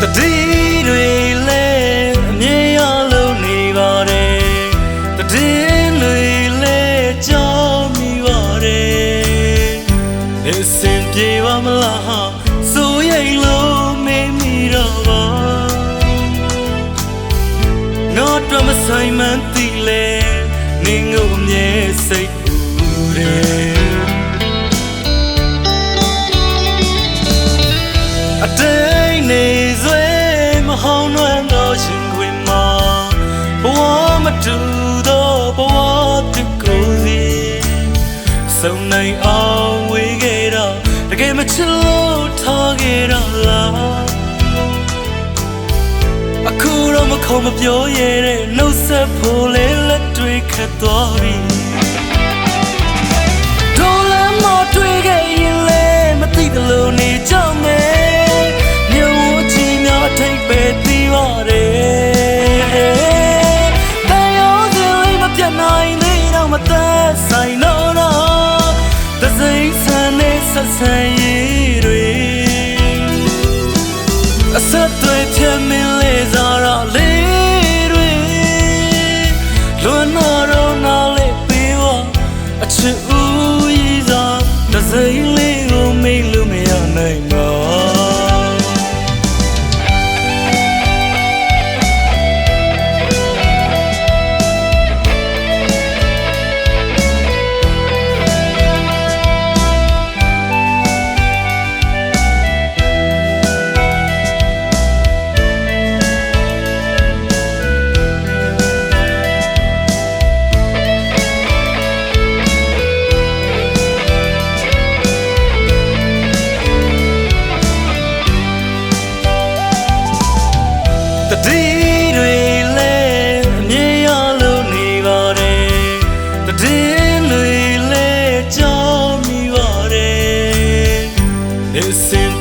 the deal. တူသောဘဝတစ်ကိုယ်စီစုံနိုင်အောင်ဝေးခဲ့တော့တကယ်မချစ်လို့ထားခဲ့တော့လားအခုတော့မခုံမပြောရတဲ့နှုတ်ဆက်ဖို့လေလက်တွေခတ်သွားပြီ စားတစ်စိမ့်လေးကိုမိတ်လို့မရနိုင်တော့တ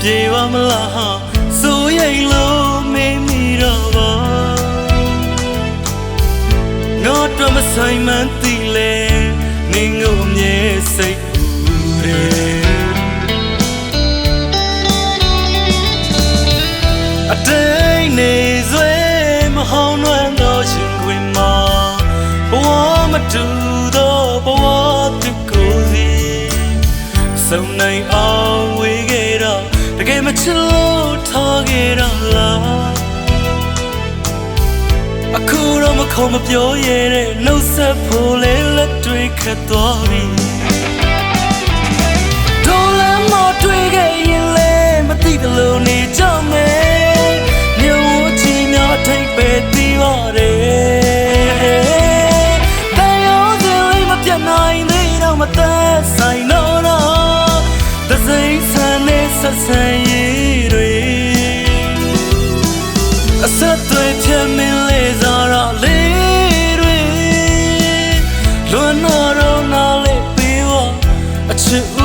ပြေပါမလားဟာစိုးရိမ်လို့မင်းမိတော့ပါငါတို့မဆိုင်မှန်းသိလဲနင်းကိုအမြဲစိတ်ပူတယ်အတိတ်နေစွဲမဟောင်းနှွမ်းသောရှင်ခွင်မှာဘဝမတူသောဘဝတစ်ကိုယ်စီစုံနိုင်အောင်ဝေးခဲ့တော့တ ကယ်မချစ်လို့ထားခဲ့တော့လားအခုတော့မခုံမပြောရတဲ့နှုတ်ဆက်ဖို့လေလက်တွေခတ်သွားပြီဒေါ်လာမတွေ့ခဲ့ရင်လေမသိတယ်လို့နေကြ ဆက်ဆံရေးတွေအဆက်သွေးချမ်းမင်းလေးစားတော့လေးတွေလွန်တော့တော့လေးပြီးတော့အချစ်